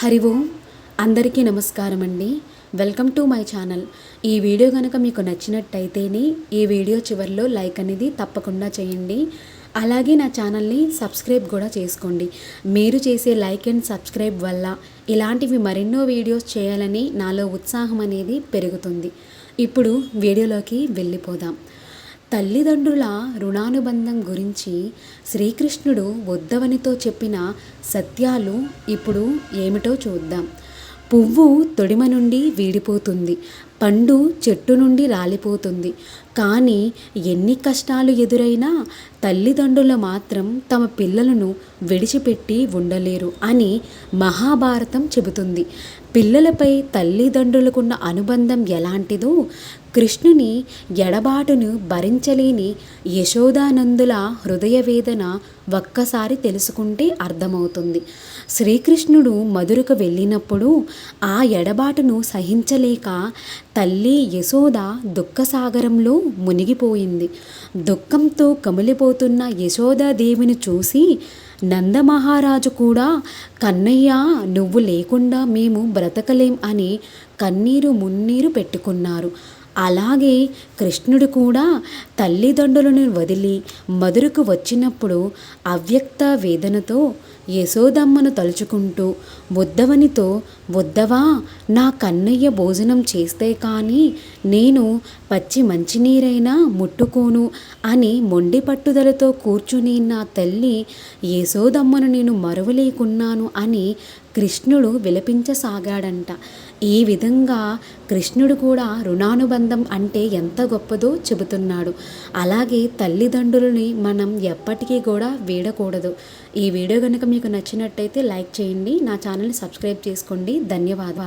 హరి ఓం. అందరికీ నమస్కారం అండి వెల్కమ్ టు మై ఛానల్. ఈ వీడియో కనుక మీకు నచ్చినట్టయితేనే ఈ వీడియో చివరిలో లైక్ అనేది తప్పకుండా చేయండి. అలాగే నా ఛానల్ని సబ్స్క్రైబ్ కూడా చేసుకోండి. మీరు చేసే లైక్ అండ్ సబ్స్క్రైబ్ వల్ల ఇలాంటివి మరెన్నో వీడియోస్ చేయాలని నాలో ఉత్సాహం అనేది పెరుగుతుంది. ఇప్పుడు వీడియోలోకి వెళ్ళిపోదాం. తల్లిదండ్రుల రుణానుబంధం గురించి శ్రీకృష్ణుడు ఉద్ధవనితో చెప్పిన సత్యాలు ఇప్పుడు ఏమిటో చూద్దాం. పువ్వు తొడిమ నుండి వీడిపోతుంది. పండు చెట్టు నుండి రాలిపోతుంది. కానీ ఎన్ని కష్టాలు ఎదురైనా తల్లిదండ్రులు మాత్రం తమ పిల్లలను విడిచిపెట్టి ఉండలేరు అని మహాభారతం చెబుతుంది. పిల్లలపై తల్లిదండ్రులకున్న అనుబంధం ఎలాంటిదో కృష్ణుని ఎడబాటును భరించలేని యశోదానందుల హృదయ వేదన ఒక్కసారి తెలుసుకుంటే అర్థమవుతుంది. శ్రీకృష్ణుడు మధురకు వెళ్ళినప్పుడు ఆ ఎడబాటును సహించలేక తల్లి యశోద దుఃఖసాగరంలో మునిగిపోయింది. దుఃఖంతో కమిలిపోతున్న యశోదాదేవిని చూసి నందమహారాజు కూడా కన్నయ్య నువ్వు లేకుండా మేము బ్రతకలేం అని కన్నీరు మున్నీరు పెట్టుకున్నారు. అలాగే కృష్ణుడు కూడా తల్లిదండ్రులను వదిలి మధురకు వచ్చినప్పుడు అవ్యక్త వేదనతో యశోదమ్మను తలుచుకుంటూ ఉద్దవనితో ఉద్దవా నా కన్నయ్య భోజనం చేస్తే కానీ నేను పచ్చి మంచినీరైనా ముట్టుకోను అని మొండి పట్టుదలతో కూర్చుని నా తల్లి యశోదమ్మను నేను మరువలేకున్నాను అని కృష్ణుడు విలపించసాగాడంట. ఈ విధంగా కృష్ణుడు కూడా రుణానుబంధం అంటే ఎంత గొప్పదో చెబుతున్నాడు. అలాగే తల్లిదండ్రులని మనం ఎప్పటికీ కూడా వీడకూడదు. ఈ వీడియో కనుక మీకు నచ్చినట్టయితే లైక్ చేయండి నా ఛానల్ని సబ్స్క్రైబ్ చేసుకోండి. ధన్యవాదాలు.